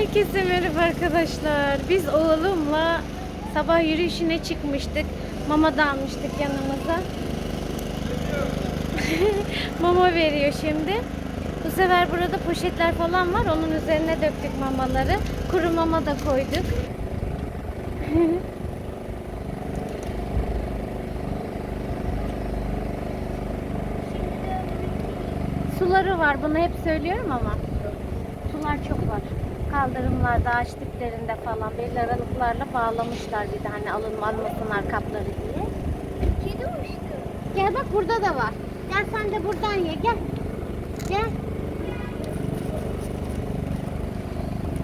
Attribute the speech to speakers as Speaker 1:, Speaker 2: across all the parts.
Speaker 1: Herkese merhaba arkadaşlar. Biz oğlumla sabah yürüyüşüne çıkmıştık. Mama da almıştık yanımıza. mama veriyor şimdi. Bu sefer burada poşetler falan var. Onun üzerine döktük mamaları. Kuru mama da koyduk. Suları var. Bunu hep söylüyorum ama. Sular çok var. Kaldırımlarda, ağaç diplerinde falan belli aralıklarla bağlamışlar bir de hani alın almasınlar kapları diye.
Speaker 2: Kedi uçtu.
Speaker 1: Gel bak burada da var. Gel sen de buradan ye gel. Gel.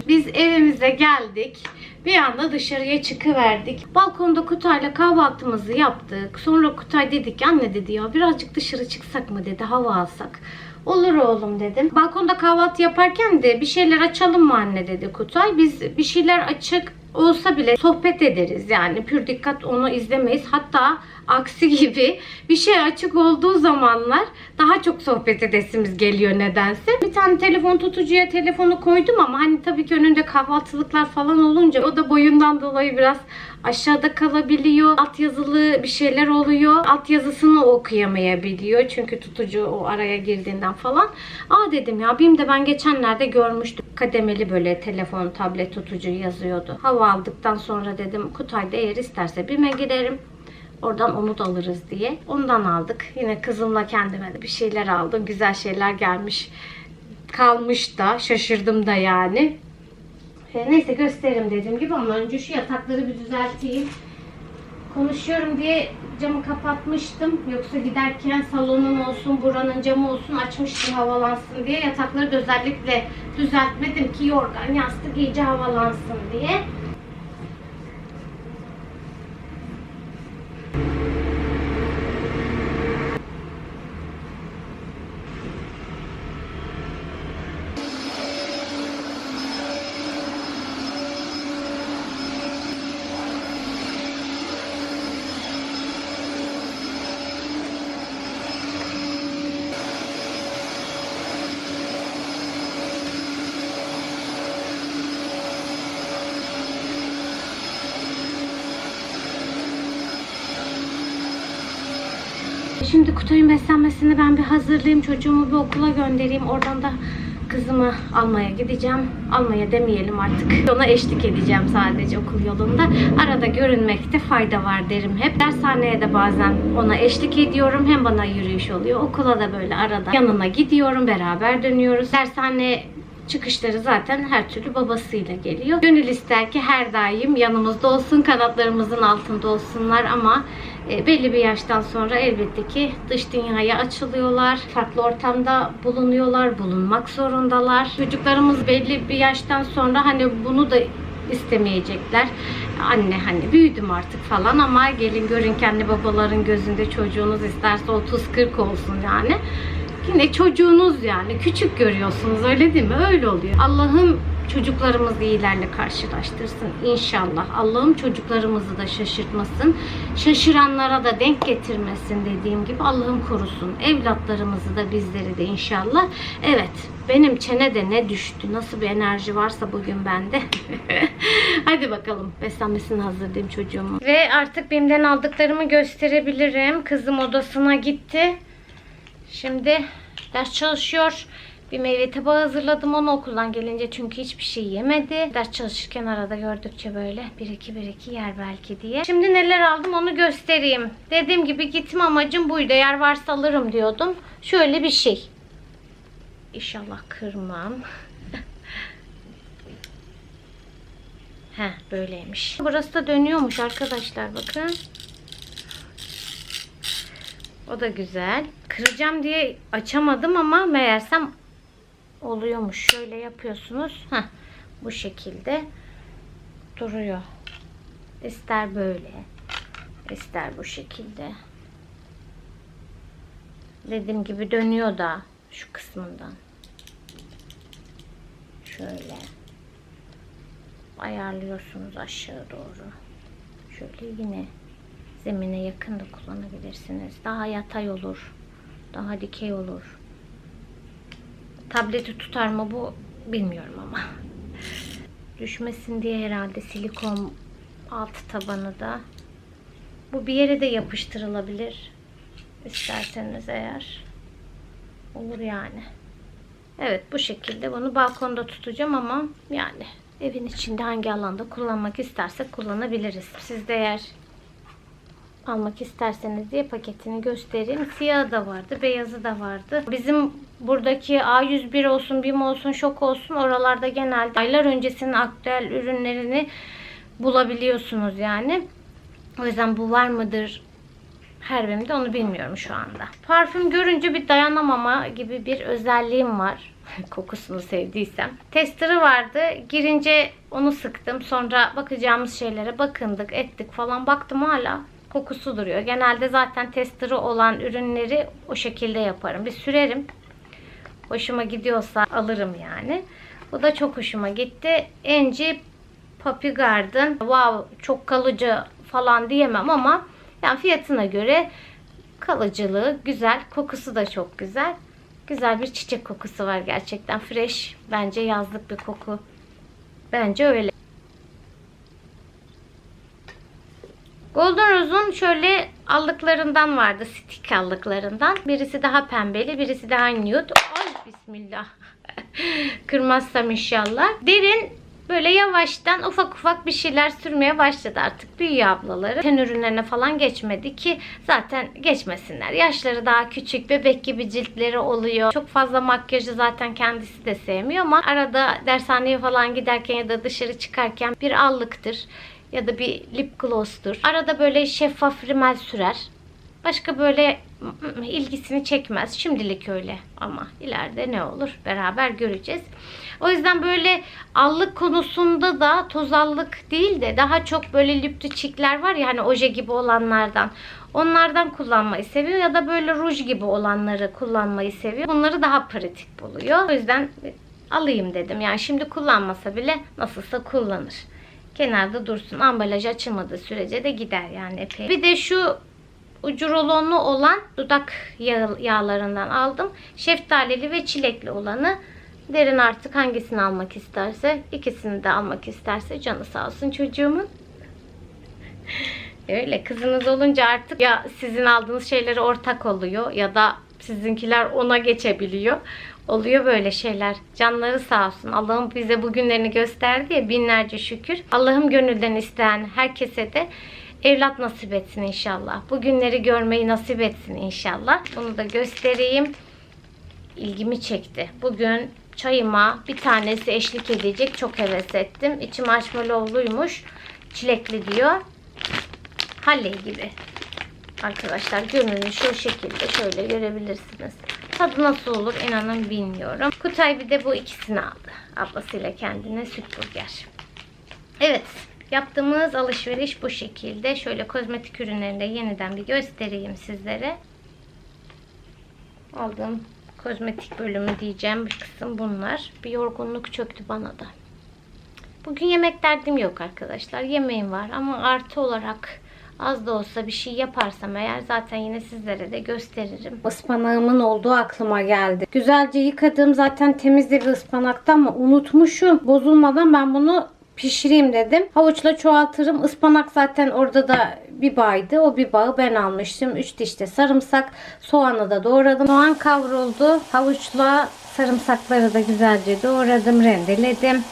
Speaker 1: Biz evimize geldik. Bir anda dışarıya çıkıverdik. Balkonda Kutay'la kahvaltımızı yaptık. Sonra Kutay dedik anne dedi ya birazcık dışarı çıksak mı dedi hava alsak. Olur oğlum dedim. Balkonda kahvaltı yaparken de bir şeyler açalım mı anne dedi Kutay. Biz bir şeyler açık olsa bile sohbet ederiz yani pür dikkat onu izlemeyiz. Hatta aksi gibi bir şey açık olduğu zamanlar daha çok sohbet edesimiz geliyor nedense. Bir tane telefon tutucuya telefonu koydum ama hani tabii ki önünde kahvaltılıklar falan olunca o da boyundan dolayı biraz aşağıda kalabiliyor. Alt yazılı bir şeyler oluyor. Alt yazısını okuyamayabiliyor. Çünkü tutucu o araya girdiğinden falan. Aa dedim ya benim de ben geçenlerde görmüştüm. Kademeli böyle telefon, tablet tutucu yazıyordu. Hava aldıktan sonra dedim Kutay'da eğer isterse BİM'e giderim. Oradan da alırız diye. Ondan aldık. Yine kızımla kendime bir şeyler aldım. Güzel şeyler gelmiş. Kalmış da. Şaşırdım da yani. E, neyse gösteririm dediğim gibi ama önce şu yatakları bir düzelteyim. Konuşuyorum diye camı kapatmıştım. Yoksa giderken salonun olsun, buranın camı olsun açmıştım havalansın diye. Yatakları da özellikle düzeltmedim ki yorgan, yastık iyice havalansın diye. Şimdi Kutay'ın beslenmesini ben bir hazırlayayım. Çocuğumu bir okula göndereyim. Oradan da kızımı almaya gideceğim. Almaya demeyelim artık. Ona eşlik edeceğim sadece okul yolunda. Arada görünmekte fayda var derim hep. Dershaneye de bazen ona eşlik ediyorum. Hem bana yürüyüş oluyor. Okula da böyle arada yanına gidiyorum. Beraber dönüyoruz. Dershane çıkışları zaten her türlü babasıyla geliyor. Gönül ister ki her daim yanımızda olsun, kanatlarımızın altında olsunlar ama belli bir yaştan sonra elbette ki dış dünyaya açılıyorlar. Farklı ortamda bulunuyorlar, bulunmak zorundalar. Çocuklarımız belli bir yaştan sonra hani bunu da istemeyecekler. Anne hani büyüdüm artık falan ama gelin görün kendi babaların gözünde çocuğunuz isterse 30-40 olsun yani. Yine çocuğunuz yani küçük görüyorsunuz öyle değil mi? Öyle oluyor. Allah'ım çocuklarımızı iyilerle karşılaştırsın inşallah. Allah'ım çocuklarımızı da şaşırtmasın. Şaşıranlara da denk getirmesin dediğim gibi Allah'ım korusun. Evlatlarımızı da bizleri de inşallah. Evet benim çenede ne düştü? Nasıl bir enerji varsa bugün bende. Hadi bakalım beslenmesini hazırlayayım çocuğumu. Ve artık BİM'den aldıklarımı gösterebilirim. Kızım odasına gitti. Şimdi ders çalışıyor. Bir meyve tabağı hazırladım onu okuldan gelince çünkü hiçbir şey yemedi. Ders çalışırken arada gördükçe böyle bir iki bir iki yer belki diye. Şimdi neler aldım onu göstereyim. Dediğim gibi gitme amacım buydu. Eğer varsa alırım diyordum. Şöyle bir şey. İnşallah kırmam. Heh böyleymiş. Burası da dönüyormuş arkadaşlar bakın. O da güzel. Kıracağım diye açamadım ama meğersem oluyormuş. Şöyle yapıyorsunuz. Heh, bu şekilde duruyor. İster böyle, ister bu şekilde. Dediğim gibi dönüyor da şu kısmından. Şöyle ayarlıyorsunuz aşağı doğru. Şöyle yine zemine yakın da kullanabilirsiniz. Daha yatay olur. Daha dikey olur. Tableti tutar mı bu bilmiyorum ama. Düşmesin diye herhalde silikon alt tabanı da. Bu bir yere de yapıştırılabilir. İsterseniz eğer. Olur yani. Evet bu şekilde bunu balkonda tutacağım ama yani evin içinde hangi alanda kullanmak istersek kullanabiliriz. Siz de eğer almak isterseniz diye paketini göstereyim. Siyahı da vardı, beyazı da vardı. Bizim buradaki A101 olsun, BİM olsun, şok olsun oralarda genelde aylar öncesinin aktüel ürünlerini bulabiliyorsunuz yani. O yüzden bu var mıdır her birimde onu bilmiyorum şu anda. Parfüm görünce bir dayanamama gibi bir özelliğim var. Kokusunu sevdiysem. Tester'ı vardı. Girince onu sıktım. Sonra bakacağımız şeylere bakındık, ettik falan. Baktım hala kokusu duruyor. Genelde zaten tester'ı olan ürünleri o şekilde yaparım. Bir sürerim. Hoşuma gidiyorsa alırım yani. Bu da çok hoşuma gitti. Enci Puppy Garden. Wow çok kalıcı falan diyemem ama yani fiyatına göre kalıcılığı güzel. Kokusu da çok güzel. Güzel bir çiçek kokusu var gerçekten. Fresh. Bence yazlık bir koku. Bence öyle. Golden Rose'un şöyle allıklarından vardı. Stick allıklarından. Birisi daha pembeli, birisi daha nude. Ay bismillah. Kırmazsam inşallah. Derin böyle yavaştan ufak ufak bir şeyler sürmeye başladı artık. Büyüyor ablaları. Ten ürünlerine falan geçmedi ki zaten geçmesinler. Yaşları daha küçük, bebek gibi ciltleri oluyor. Çok fazla makyajı zaten kendisi de sevmiyor ama arada dershaneye falan giderken ya da dışarı çıkarken bir allıktır ya da bir lip gloss'tur. Arada böyle şeffaf rimel sürer. Başka böyle ilgisini çekmez. Şimdilik öyle ama ileride ne olur beraber göreceğiz. O yüzden böyle allık konusunda da tozallık değil de daha çok böyle lip çikler var ya hani oje gibi olanlardan. Onlardan kullanmayı seviyor ya da böyle ruj gibi olanları kullanmayı seviyor. Bunları daha pratik buluyor. O yüzden alayım dedim. Yani şimdi kullanmasa bile nasılsa kullanır. Kenarda dursun. Ambalaj açılmadığı sürece de gider yani epey. Bir de şu ucu rolonlu olan dudak yağı, yağlarından aldım. Şeftalili ve çilekli olanı. Derin artık hangisini almak isterse, ikisini de almak isterse canı sağ olsun çocuğumun. Öyle kızınız olunca artık ya sizin aldığınız şeyleri ortak oluyor ya da sizinkiler ona geçebiliyor. Oluyor böyle şeyler. Canları sağ olsun. Allah'ım bize bugünlerini gösterdi ya binlerce şükür. Allah'ım gönülden isteyen herkese de evlat nasip etsin inşallah. Bugünleri görmeyi nasip etsin inşallah. Bunu da göstereyim. İlgimi çekti. Bugün çayıma bir tanesi eşlik edecek. Çok heves ettim. İçi marshmallowluymuş. Çilekli diyor. Halley gibi. Arkadaşlar görünüşü şu şekilde şöyle görebilirsiniz. Tadı nasıl olur inanın bilmiyorum. Kutay bir de bu ikisini aldı. Ablasıyla kendine süt burger. Evet. Yaptığımız alışveriş bu şekilde. Şöyle kozmetik ürünlerini de yeniden bir göstereyim sizlere. Aldığım kozmetik bölümü diyeceğim bir kısım bunlar. Bir yorgunluk çöktü bana da. Bugün yemek derdim yok arkadaşlar. Yemeğim var ama artı olarak az da olsa bir şey yaparsam eğer zaten yine sizlere de gösteririm. Ispanağımın olduğu aklıma geldi. Güzelce yıkadım. Zaten temizdi bir ıspanakta ama unutmuşum. Bozulmadan ben bunu pişireyim dedim. Havuçla çoğaltırım. Ispanak zaten orada da bir bağydı. O bir bağı ben almıştım. 3 dişte sarımsak. Soğanı da doğradım. Soğan kavruldu. Havuçla sarımsakları da güzelce doğradım. Rendeledim.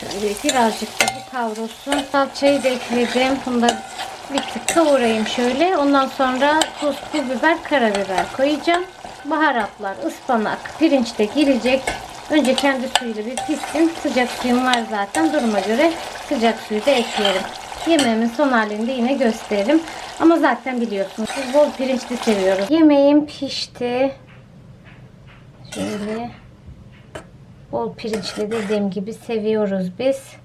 Speaker 1: Şöyle birazcık da bu kavrulsun. Salçayı da ekledim. Bunu da bir tık kavurayım şöyle. Ondan sonra tuz, pul biber, karabiber koyacağım. Baharatlar, ıspanak, pirinç de girecek. Önce kendi suyuyla bir pişsin. Sıcak suyum var zaten. Duruma göre sıcak suyu da eklerim. Yemeğimin son halinde yine gösteririm. Ama zaten biliyorsunuz biz bol pirinçli seviyoruz. Yemeğim pişti. Şöyle bol pirinçli dediğim gibi seviyoruz biz.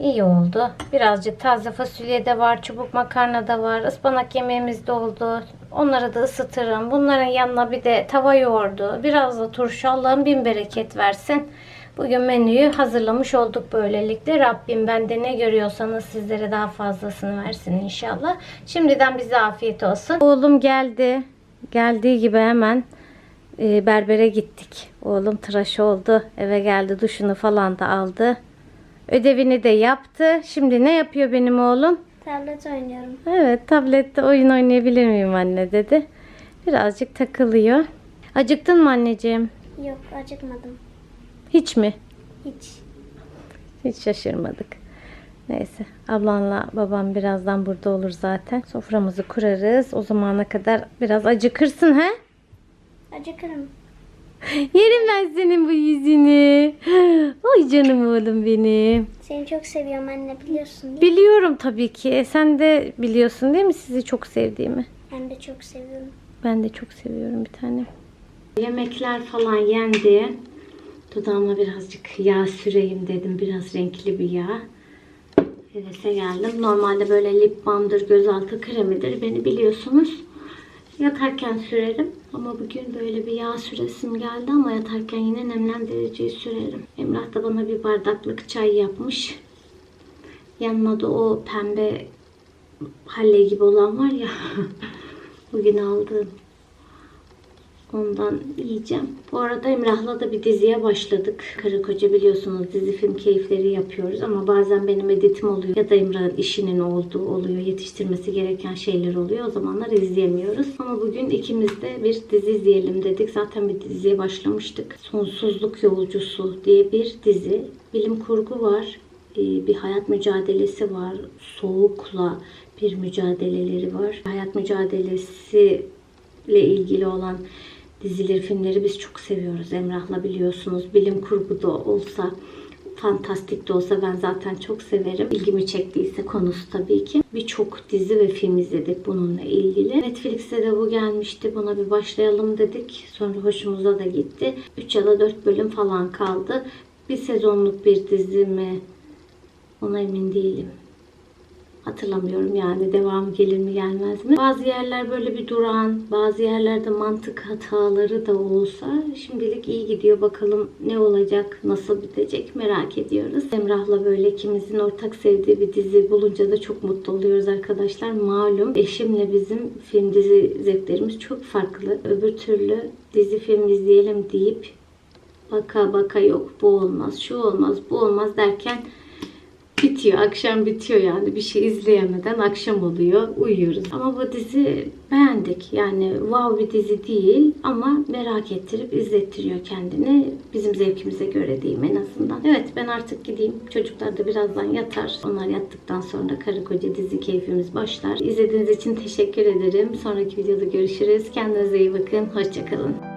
Speaker 1: İyi oldu. Birazcık taze fasulye de var, çubuk makarna da var, ıspanak yemeğimiz de oldu. Onları da ısıtırım. Bunların yanına bir de tava yoğurdu. Biraz da turşu Allah'ın bin bereket versin. Bugün menüyü hazırlamış olduk böylelikle. Rabbim bende ne görüyorsanız sizlere daha fazlasını versin inşallah. Şimdiden bize afiyet olsun. Oğlum geldi. Geldiği gibi hemen e, berbere gittik. Oğlum tıraş oldu. Eve geldi duşunu falan da aldı. Ödevini de yaptı. Şimdi ne yapıyor benim oğlum?
Speaker 2: Tablet oynuyorum.
Speaker 1: Evet tablette oyun oynayabilir miyim anne dedi. Birazcık takılıyor. Acıktın mı anneciğim?
Speaker 2: Yok acıkmadım.
Speaker 1: Hiç mi?
Speaker 2: Hiç.
Speaker 1: Hiç şaşırmadık. Neyse ablanla babam birazdan burada olur zaten. Soframızı kurarız. O zamana kadar biraz acıkırsın he?
Speaker 2: Acıkırım.
Speaker 1: Yerim ben senin bu yüzünü. Oy canım oğlum benim.
Speaker 2: Seni çok seviyorum anne biliyorsun değil mi?
Speaker 1: Biliyorum tabii ki. E, Sen de biliyorsun değil mi sizi çok sevdiğimi?
Speaker 2: Ben de çok seviyorum.
Speaker 1: Ben de çok seviyorum bir tane. Yemekler falan yendi. Dudağıma birazcık yağ süreyim dedim. Biraz renkli bir yağ. Hevese geldim. Normalde böyle lip balmdır, gözaltı kremidir. Beni biliyorsunuz. Yatarken sürerim. Ama bugün böyle bir yağ süresim geldi ama yatarken yine nemlendiriciyi sürerim. Emrah da bana bir bardaklık çay yapmış. Yanına da o pembe halle gibi olan var ya. bugün aldığım. Ondan yiyeceğim. Bu arada Emrah'la da bir diziye başladık. Karı koca biliyorsunuz dizi film keyifleri yapıyoruz ama bazen benim editim oluyor ya da Emrah'ın işinin olduğu oluyor. Yetiştirmesi gereken şeyler oluyor. O zamanlar izleyemiyoruz. Ama bugün ikimiz de bir dizi izleyelim dedik. Zaten bir diziye başlamıştık. Sonsuzluk Yolcusu diye bir dizi. Bilim kurgu var. Ee, Bir hayat mücadelesi var. Soğukla bir mücadeleleri var. Hayat mücadelesi ile ilgili olan dizileri, filmleri biz çok seviyoruz. Emrah'la biliyorsunuz. Bilim kurgu da olsa, fantastik de olsa ben zaten çok severim. İlgimi çektiyse konusu tabii ki. Birçok dizi ve film izledik bununla ilgili. Netflix'te de bu gelmişti. Buna bir başlayalım dedik. Sonra hoşumuza da gitti. 3 ya da 4 bölüm falan kaldı. Bir sezonluk bir dizi mi? Ona emin değilim. Hatırlamıyorum yani devam gelir mi gelmez mi? Bazı yerler böyle bir duran, bazı yerlerde mantık hataları da olsa şimdilik iyi gidiyor. Bakalım ne olacak, nasıl bitecek merak ediyoruz. Emrah'la böyle ikimizin ortak sevdiği bir dizi bulunca da çok mutlu oluyoruz arkadaşlar. Malum eşimle bizim film dizi zevklerimiz çok farklı. Öbür türlü dizi film izleyelim deyip baka baka yok bu olmaz, şu olmaz, bu olmaz derken bitiyor. Akşam bitiyor yani. Bir şey izleyemeden akşam oluyor. Uyuyoruz. Ama bu dizi beğendik. Yani wow bir dizi değil ama merak ettirip izlettiriyor kendini. Bizim zevkimize göre diyeyim en azından. Evet ben artık gideyim. Çocuklar da birazdan yatar. Onlar yattıktan sonra karı koca dizi keyfimiz başlar. İzlediğiniz için teşekkür ederim. Sonraki videoda görüşürüz. Kendinize iyi bakın. Hoşçakalın.